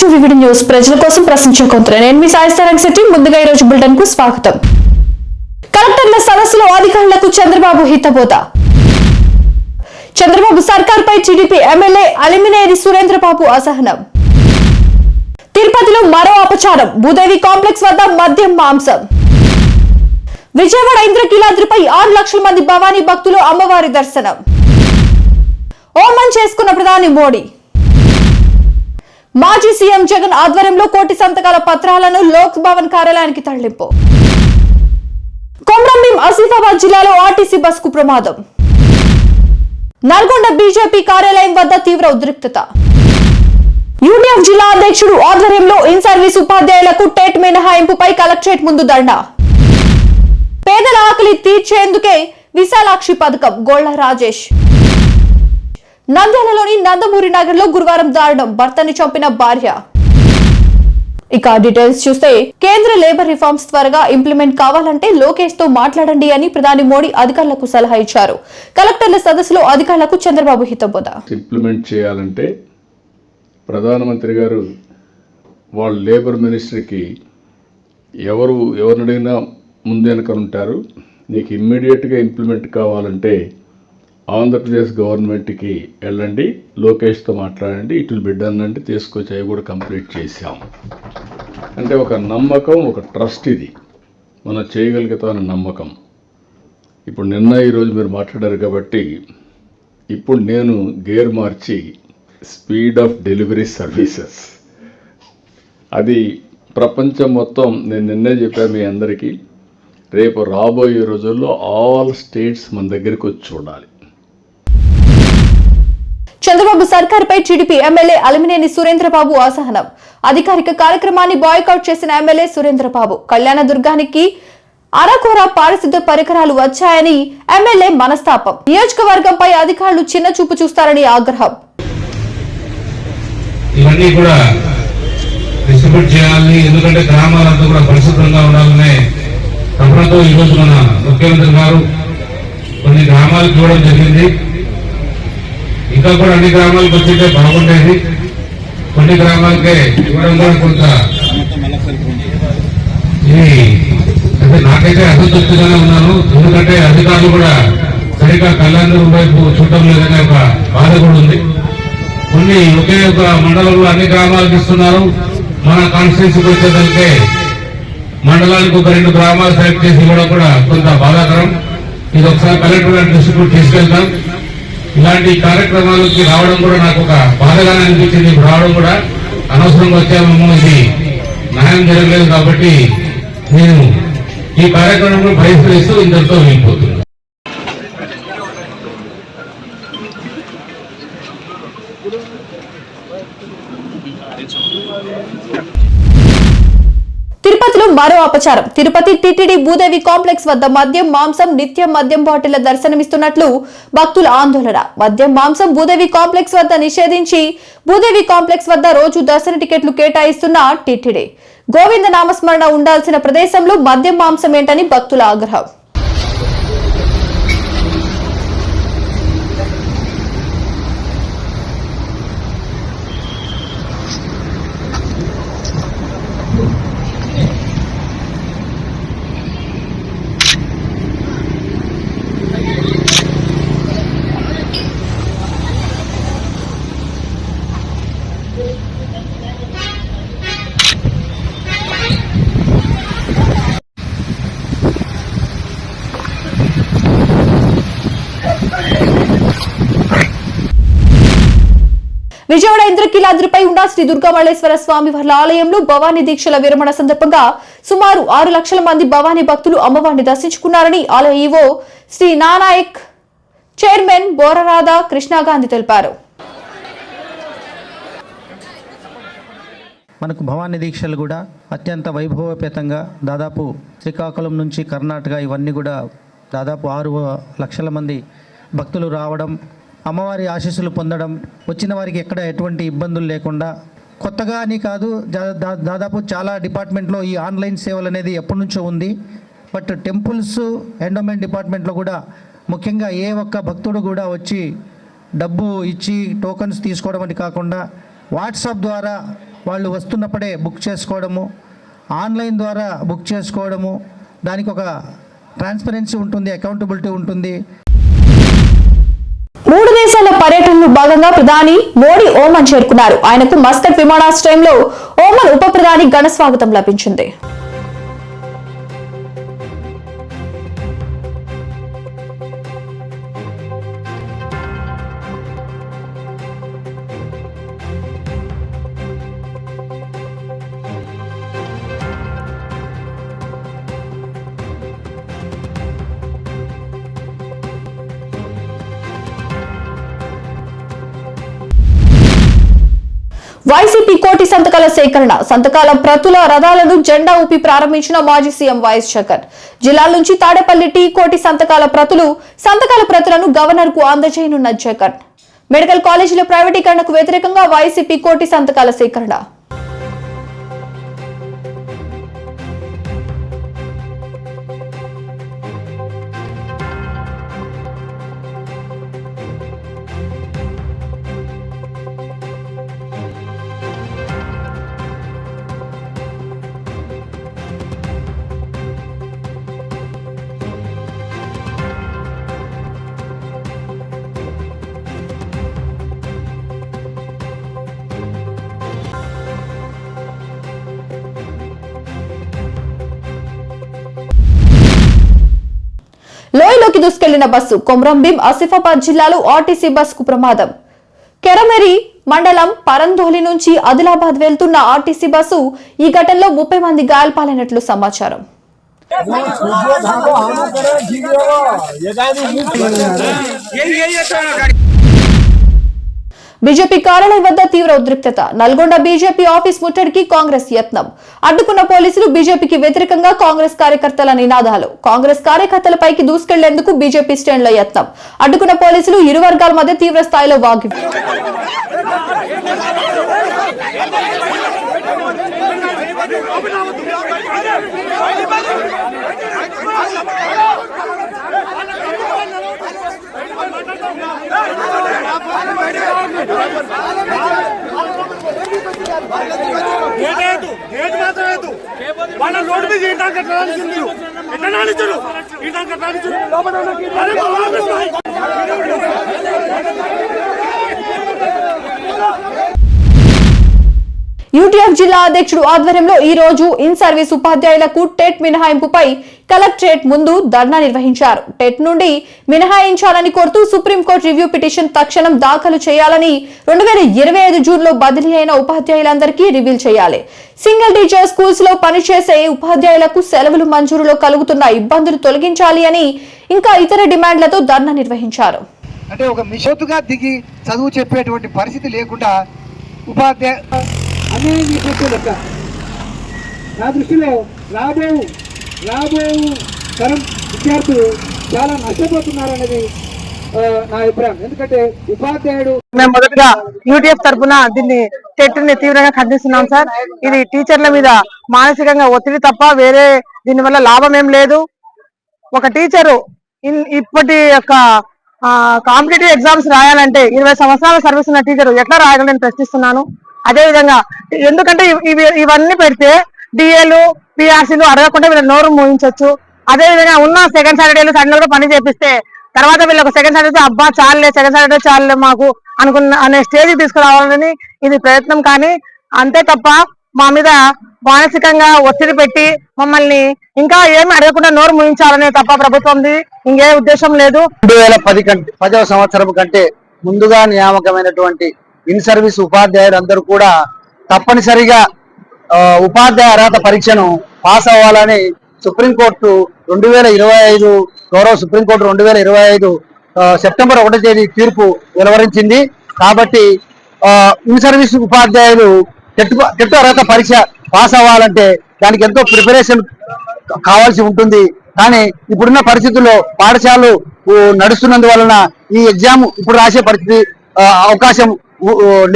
To VVD news ప్రజల కోసం ప్రశ్నించే కొంత నేను మీ సాయిస్తారంగ్ శెట్టి. ముందుగా ఈ రోజు బులెటిన్కు స్వాగతం. కలెక్టర్ల సదస్సులో అధికారులకు చంద్రబాబు హితబోధ. చంద్రబాబు సర్కార్పై టీడీపీ ఎమ్మెల్యే అలిమినేరి సురేంద్రబాబు అసహనం. తిరుపతిలో మరో అపచారం. భూదేవి కాంప్లెక్స్ వద్ద మద్యం మాంసం. విజయవాడ ఇంద్రకీలాద్రిపై ఆరు లక్షల మంది భవానీ భక్తులు అమ్మవారి దర్శనం. ఓమం చేసుకున్న ప్రధాని మోడీ. మాజీ సీఎం జగన్ ఆధ్వర్యంలో కోటి సంతకాల పత్రాలను లోక్ భవన్ కార్యాలయానికి తరలింపు. కొమ్రంభీం ఆసిఫాబాద్ జిల్లాలో ఆర్టీసీ బస్కు ప్రమాదం. నల్గొండ బీజేపీ కార్యాలయం వద్ద తీవ్ర ఉద్రిక్తత. యూనియన్ జిల్లా అధ్యక్షుడు ఆధ్వర్యంలో ఇన్ సర్వీస్ ఉపాధ్యాయులకు టెట్ మినహాయింపుపై కలెక్టరేట్ ముందు ధర్నా. పేదల ఆకలి తీర్చేందుకే విశాలాక్షి పథకం గోళ్ళ రాజేష్. నంద్యాలలోని నందమూరి నగర్లో గురువారం దారుణం. భర్తని చంపిన భార్య. ఇక డీటెయిల్స్ చూస్తే కేంద్ర లేబర్ రిఫార్మ్స్ త్వరగా ఇంప్లిమెంట్ కావాలంటే లోకేష్తో మాట్లాడండి అని ప్రధాని మోడీ అధికారులకు సలహా ఇచ్చారు. కలెక్టర్ల సదస్సులో అధికారులకు చంద్రబాబు హితబోధ. ఇంప్లిమెంట్ చేయాలంటే ప్రధానమంత్రి గారు వాళ్ళ లేబర్ మినిస్టర్కి ఎవరు ఎవరినైనా అడిగినా ముందు వెనక ఉంటారు. నీకు ఇమ్మీడియట్గా ఇంప్లిమెంట్ కావాలంటే ఆంధ్రప్రదేశ్ గవర్నమెంట్కి వెళ్ళండి లోకేష్తో మాట్లాడండి ఇటు బిడ్డ అంటే తీసుకొచ్చి అవి కూడా కంప్లీట్ చేశాం. అంటే ఒక నమ్మకం ఒక ట్రస్ట్ ఇది. మనం అనే నమ్మకం. ఇప్పుడు నిన్న ఈరోజు మీరు మాట్లాడారు కాబట్టి ఇప్పుడు నేను గేర్ మార్చి స్పీడ్ ఆఫ్ డెలివరీ సర్వీసెస్. అది ప్రపంచం మొత్తం నేను నిన్నే చెప్పాను మీ అందరికీ రేపు రాబోయే రోజుల్లో ఆల్ స్టేట్స్ మన దగ్గరికి వచ్చి చూడాలి. చంద్రబాబు సర్కార్పై టీడీపీ ఎమ్మెల్యే అలిమినేని సురేంద్రబాబు అసహనం. అధికారిక కార్యక్రమాన్ని బాయ్కౌట్ చేసిన ఎమ్మెల్యే సురేంద్రబాబు కళ్యాణ దుర్గానికి అరకొర పారిశుద్ధ పరికరాలు వచ్చాయని ఎమ్మెల్యే మనస్తాపం. నియోజకవర్గంపై అధికారులు చిన్న చూపు చూస్తారని ఆగ్రహం. ఇవన్నీ కూడా డిస్ట్రిబ్యూట్ చేయాలని ఎందుకంటే గ్రామాలంతా కూడా పరిశుభ్రంగా ఉండాలనే తపనతో ఈరోజు మన ముఖ్యమంత్రి గారు కొన్ని గ్రామాలకు చూడడం జరిగింది. ఇంకా కూడా అన్ని గ్రామాలకు వచ్చింటే బాగుండేది. కొన్ని గ్రామాలకే ఇవ్వడం కూడా కొంత ఇది అంటే నాకైతే అసంతృప్తిగానే ఉన్నాను. ఎందుకంటే అధికారులు కూడా సరిగ్గా కళ్యాణం వైపు చూడటం లేదనే ఒక బాధ కూడా ఉంది. కొన్ని ఒకే ఒక మండలంలో అన్ని గ్రామాలకు ఇస్తున్నారు. మన కాన్స్టిట్యూన్సీకి వచ్చేదంటే మండలానికి ఒక రెండు గ్రామాలు సెలెక్ట్ చేసి ఇవ్వడం కూడా కొంత బాధాకరం. ఇది ఒకసారి కలెక్టర్ గారి దృష్టి కూడా తీసుకెళ్తాం. ఇలాంటి కార్యక్రమాలకి రావడం కూడా నాకు ఒక బాధగానే అనిపించింది. రావడం కూడా అనవసరంగా వచ్చామేమో. ఇది న్యాయం జరగలేదు కాబట్టి నేను ఈ కార్యక్రమం బహిష్కరిస్తూ ఇంతటితో వెళ్ళిపోతున్నాను తిరుపతిలో మరో అపచారం. తిరుపతి టిటిడి భూదేవి కాంప్లెక్స్ వద్ద మద్యం మాంసం నిత్యం మద్యం బాటిళ్ళ దర్శనమిస్తున్నట్లు భక్తుల ఆందోళన. మద్యం మాంసం భూదేవి కాంప్లెక్స్ వద్ద నిషేధించి భూదేవి కాంప్లెక్స్ వద్ద రోజు దర్శన టికెట్లు కేటాయిస్తున్న టిటిడి. గోవింద నామస్మరణ ఉండాల్సిన ప్రదేశంలో మద్యం మాంసం ఏంటని భక్తుల ఆగ్రహం. విజయవాడ ఇంద్రకీలాద్రిపై ఉన్న శ్రీ దుర్గామల్లేశ్వర స్వామి వారి ఆలయంలో భవానీ దీక్షల విరమణ సందర్భంగా సుమారు ఆరు లక్షల మంది భవానీ భక్తులు అమ్మవారిని దర్శించుకున్నారని ఆలయ ఈవో శ్రీ నానాయక్ చైర్మన్ బోరరాధా కృష్ణాగాంధీ తెలిపారు. మనకు భవానీ దీక్షలు కూడా అత్యంత వైభవపేతంగా దాదాపు శ్రీకాకుళం నుంచి కర్ణాటక ఇవన్నీ కూడా దాదాపు ఆరు లక్షల మంది భక్తులు రావడం అమ్మవారి ఆశీస్సులు పొందడం వచ్చిన వారికి ఎక్కడ ఎటువంటి ఇబ్బందులు లేకుండా కొత్తగా అని కాదు దా- దా- దాదాపు చాలా డిపార్ట్మెంట్లో ఈ ఆన్లైన్ సేవలు అనేది ఎప్పటి నుంచో ఉంది. బట్ టెంపుల్స్ ఎండోమెంట్ డిపార్ట్మెంట్లో కూడా ముఖ్యంగా ఏ ఒక్క భక్తుడు కూడా వచ్చి డబ్బు ఇచ్చి టోకన్స్ తీసుకోవడం అని కాకుండా వాట్సాప్ ద్వారా వాళ్ళు వస్తున్నప్పుడే బుక్ చేసుకోవడము ఆన్లైన్ ద్వారా బుక్ చేసుకోవడము దానికి ఒక ట్రాన్స్పరెన్సీ ఉంటుంది అకౌంటబిలిటీ ఉంటుంది. మూడు పర్యటనలో భాగంగా ప్రధాని మోడీ ఓమన్ చేరుకున్నారు. ఆయనకు మస్కట్ విమానాశ్రయంలో ఓమన్ ఉప ప్రధాని ఘన స్వాగతం లభించింది. వైసీపీ కోటి సంతకాల సేకరణ. సంతకాల ప్రతుల రథాలను జెండా ఊపి ప్రారంభించిన మాజీ సీఎం వైఎస్ జగన్. జిల్లాల నుంచి తాడేపల్లి టీ కోటి సంతకాల ప్రతులు సంతకాల ప్రతులను గవర్నర్కు అందజేయనున్న జగన్. మెడికల్ కాలేజీల ప్రైవేటీకరణకు వ్యతిరేకంగా వైసీపీ కోటి సంతకాల సేకరణ. లోయలోకి దూసుకెళ్ళిన బస్సు కొమ్రంభీం ఆసిఫాబాద్ జిల్లాలో ఆర్టీసీ బస్సుకు ప్రమాదం కెరమెరి మండలం పరంధోలి నుంచి ఆదిలాబాద్ వెళ్తున్న ఆర్టీసీ బస్సు ఈ ఘటనలో ముప్పై మంది గాయపాలైనట్లు సమాచారం బీజేపీ కార్యాలయం వద్ద తీవ్ర ఉద్రిక్తత నల్గొండ బీజేపీ ఆఫీస్ ముట్టడికి కాంగ్రెస్ యత్నం అడ్డుకున్న పోలీసులు బీజేపీకి వ్యతిరేకంగా కాంగ్రెస్ కార్యకర్తల నినాదాలు కాంగ్రెస్ కార్యకర్తలపైకి దూసుకెళ్ళేందుకు బీజేపీ స్టాండ్లో యత్నం అడ్డుకున్న పోలీసులు ఇరు వర్గాల మధ్య తీవ్ర స్థాయిలో వాగి ఏటేదు ఏది మాత్రం ఏదు వాళ్ళ రోడ్డు మీద ఈటాక ఎట్లా ఎట్లా ఈటాక యూటీఎఫ్ జిల్లా అధ్యక్షుడు ఆధ్వర్యంలో ఈ రోజు ఇన్ సర్వీస్ ఉపాధ్యాయులకు టెట్ మినహాయింపుపై కలెక్టరేట్ ముందు ధర్నా నిర్వహించారు. టెట్ నుండి మినహాయించాలని కోరుతూ సుప్రీంకోర్టు రివ్యూ పిటిషన్ తక్షణం దాఖలు చేయాలని రెండు వేల ఇరవై ఐదు జూన్లో బదిలీ అయిన ఉపాధ్యాయులందరికీ రివీల్ చేయాలి. సింగిల్ టీచర్ స్కూల్స్లో పనిచేసే ఉపాధ్యాయులకు సెలవులు మంజూరులో కలుగుతున్న ఇబ్బందులు తొలగించాలి అని ఇంకా ఇతర డిమాండ్లతో ధర్నా నిర్వహించారు. అంటే ఒక మిషోతుగా దిగి చదువు చెప్పేటువంటి పరిస్థితి లేకుండా ఉపాధ్యాయ లెక్క నా దృష్టిలో రాబో రాబో తరం విద్యార్థులు చాలా నష్టపోతున్నారు అనేది నా అభిప్రాయం. ఎందుకంటే ఉపాధ్యాయుడు మేము మొదటగా యూటీఎఫ్ తరఫున దీన్ని చెట్టుని తీవ్రంగా ఖండిస్తున్నాం సార్. ఇది టీచర్ల మీద మానసికంగా ఒత్తిడి తప్ప వేరే దీని వల్ల లాభం ఏం లేదు. ఒక టీచరు ఇన్- ఇప్పటి యొక్క కాంపిటేటివ్ ఎగ్జామ్స్ రాయాలంటే ఇరవై సంవత్సరాల సర్వీస్ ఉన్న టీచర్ ఎట్లా రాయగలని ప్రశ్నిస్తున్నాను. అదే విధంగా ఎందుకంటే ఇవి- ఇవి ఇవన్నీ పెడితే డిఏలు పిఆర్సీలు అడగకుండా వీళ్ళ నోరు మూయించవచ్చు అదే విధంగా ఉన్న సెకండ్ సాటర్డేలు సండే కూడా పని చేపిస్తే తర్వాత వీళ్ళు ఒక సెకండ్ సాటర్డే అబ్బా చాలే సెకండ్ సాటర్డే చాలే మాకు అనుకున్న అనే స్టేజ్ తీసుకురావాలని ఇది ప్రయత్నం. కానీ అంతే తప్ప మా మీద మానసికంగా ఒత్తిడి పెట్టి మమ్మల్ని ఇంకా ఏమి అడగకుండా నోరు ముయించాలనే తప్ప ప్రభుత్వంది ఇంకే ఉద్దేశం లేదు. రెండు వేల పది కంటే పదవ సంవత్సరం కంటే ముందుగా నియామకమైనటువంటి ఇన్ సర్వీస్ ఉపాధ్యాయులందరూ కూడా తప్పనిసరిగా ఉపాధ్యాయ అర్హత పరీక్షను పాస్ అవ్వాలని సుప్రీంకోర్టు రెండు వేల ఇరవై ఐదు గౌరవ సుప్రీంకోర్టు రెండు వేల ఇరవై ఐదు సెప్టెంబర్ ఒకటో తేదీ తీర్పు వెలువరించింది. కాబట్టి ఇన్ సర్వీస్ ఉపాధ్యాయులు టెట్ టెట్ అర్హత పరీక్ష పాస్ అవ్వాలంటే దానికి ఎంతో ప్రిపరేషన్ కావాల్సి ఉంటుంది. కానీ ఇప్పుడున్న పరిస్థితుల్లో పాఠశాలలు నడుస్తున్నందువలన ఈ ఎగ్జామ్ ఇప్పుడు రాసే పరిస్థితి అవకాశం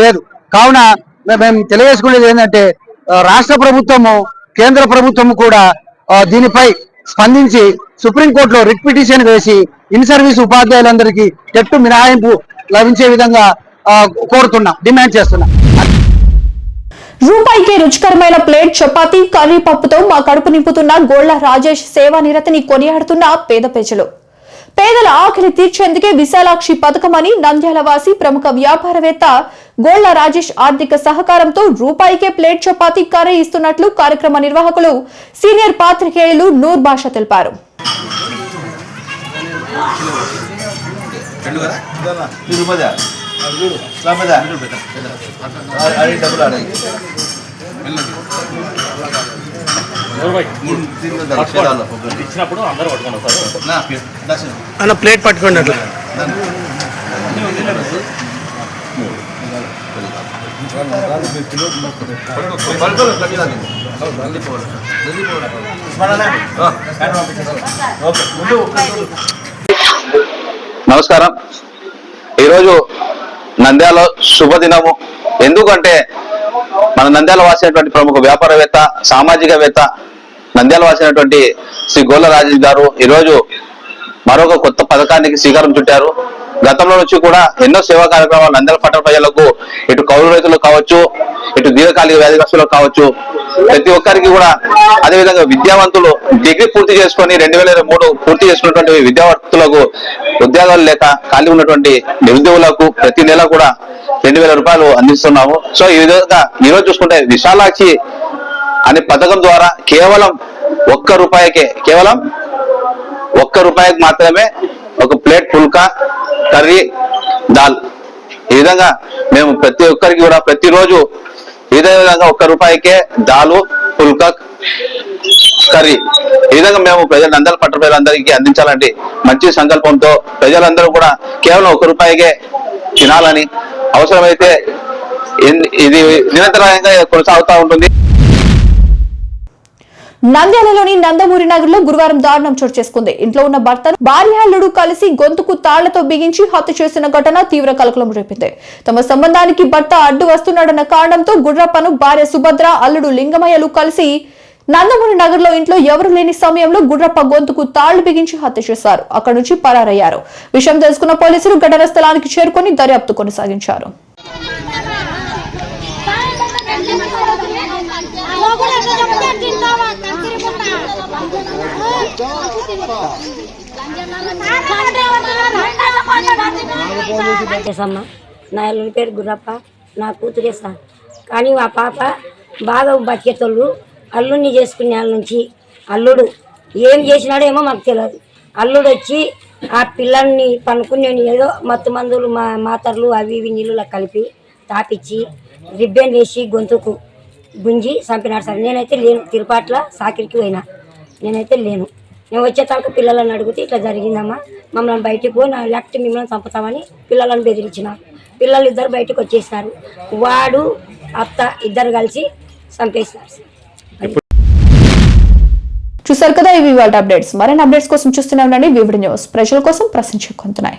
లేదు. కావున మేము తెలియజేసుకునేది ఏంటంటే రాష్ట్ర ప్రభుత్వము కేంద్ర ప్రభుత్వం కూడా దీనిపై స్పందించి సుప్రీంకోర్టులో రిట్ పిటిషన్ వేసి ఇన్ సర్వీస్ ఉపాధ్యాయులందరికీ చెట్టు మినహాయింపు లభించే విధంగా కోరుతున్నాం కోరుతున్నా డిమాండ్ చేస్తున్నా. రూపాయికి రుచికరమైన ప్లేట్ చపాతీ కర్రీ పప్పుతో మా కడుపు నింపుతున్న గోళ్ళ రాజేష్ సేవా నిరతిని కొనియాడుతున్న పేద ప్రజలు. పేదల ఆకలి తీర్చేందుకే విశాలాక్షి పథకం అని నంద్యాల వాసి ప్రముఖ వ్యాపారవేత్త గోళ్ళ రాజేష్ ఆర్థిక సహకారంతో రూపాయికే ప్లేట్ చపాతీ కర్రీ ఇస్తున్నట్లు కార్యక్రమ నిర్వాహకులు సీనియర్ పాత్రికేయులు నూర్ బాషా తెలిపారు. ఇచ్చినప్పుడు అందరూ అన్న ప్లేట్ పట్టుకోండి అట్లా. నమస్కారం. ఈరోజు నంద్యాల శుభదినము. ఎందుకంటే మన నంద్యాల వాసినటువంటి ప్రముఖ వ్యాపారవేత్త సామాజికవేత్త నంద్యాల వాసినటువంటి శ్రీ గోల రాజేష్ గారు ఈరోజు మరొక కొత్త పథకానికి శ్రీకారం చుట్టారు. గతంలో నుంచి కూడా ఎన్నో సేవా కార్యక్రమాలు నంద్యాల పట్టణ ప్రజలకు ఇటు కౌలు రైతులకు కావచ్చు ఇటు దీర్ఘకాలిక వ్యాధిగ్రస్తులకు కావచ్చు. ప్రతి ఒక్కరికి కూడా అదేవిధంగా విద్యావంతులు డిగ్రీ పూర్తి చేసుకొని రెండు వేల ఇరవై మూడు పూర్తి చేసుకున్నటువంటి విద్యార్థులకు ఉద్యోగాలు లేక ఖాళీ ఉన్నటువంటి నిరుద్యోగులకు ప్రతి నెల కూడా రెండు వేల రూపాయలు అందిస్తున్నాము. సో ఈ విధంగా ఈరోజు చూసుకుంటే విశాలాక్షి అనే పథకం ద్వారా కేవలం ఒక్క రూపాయికే కేవలం ఒక్క రూపాయికి మాత్రమే ఒక ప్లేట్ పుల్కా కర్రీ దాల్. ఈ విధంగా మేము ప్రతి ఒక్కరికి కూడా ప్రతిరోజు ఇదే విధంగా ఒక్క రూపాయికే దాలు పుల్కా కర్రీ. ఈ విధంగా మేము ప్రజలందరూ అందరి పట్ల ప్రజలందరికీ అందించాలంటే మంచి సంకల్పంతో ప్రజలందరూ కూడా కేవలం ఒక రూపాయికే తినాలని అవసరమైతే ఇది నిరంతరాయంగా కొనసాగుతూ ఉంటుంది. నంద్యాలలోని నందమూరి నగర్లో గురువారం దారుణం చోటు చేసుకుంది. ఇంట్లో ఉన్న భర్తను భార్యాళ్ళుడు కలిసి గొంతుకు తాళ్ళతో బిగించి హత్య చేసిన ఘటన తీవ్ర కలకలం రేపింది. తమ సంబంధానికి భర్త అడ్డు వస్తున్నాడన్న కారణంతో గుర్రప్పను భార్య సుభద్ర అల్లుడు లింగమయ్యలు కలిసి నందమూరి నగర్లో ఇంట్లో ఎవరు లేని సమయంలో గుర్రప్ప గొంతుకు తాళ్ళు బిగించి హత్య చేశారు. అక్కడి నుంచి పరారయ్యారు. విషయం తెలుసుకున్న పోలీసులు ఘటన స్థలానికి చేరుకొని దర్యాప్తు కొనసాగించారు. చేసమ్మ నా అల్లుడి పేరు గుర్రప్ప. నా కూతురే సార్. కానీ మా పాప బాగా బతికేతోళ్ళు అల్లుడిని చేసుకునే వాళ్ళ నుంచి అల్లుడు ఏం చేసినాడో ఏమో మాకు తెలియదు అల్లుడు వచ్చి ఆ పిల్లల్ని పనుకుని ఏదో మత్తు మందులు మా మాతర్లు అవి ఇవి నీళ్ళలో కలిపి తాపిచ్చి రిబ్బెన్ వేసి గొంతుకు గుంజి చంపినాడు సార్. నేనైతే లేను. తిరుపాట్ల సాకిరికి పోయినా. నేనైతే లేను. మేము వచ్చే తలకు పిల్లలను అడిగితే ఇట్లా జరిగిందమ్మా మమ్మల్ని బయటికి పో లేకపోతే మిమ్మల్ని చంపుతామని పిల్లలను బెదిరించినారు పిల్లలు ఇద్దరు బయటకు వచ్చేసారు. వాడు అత్త ఇద్దరు కలిసి చంపేసినారు చూసారు కదా ఇవి వాళ్ళ అప్డేట్స్ మరిన్ని అప్డేట్స్ కోసం చూస్తూనే ఉండండి. వివిడి న్యూస్ ప్రజల కోసం ప్రశ్నించుకుంటున్నాయి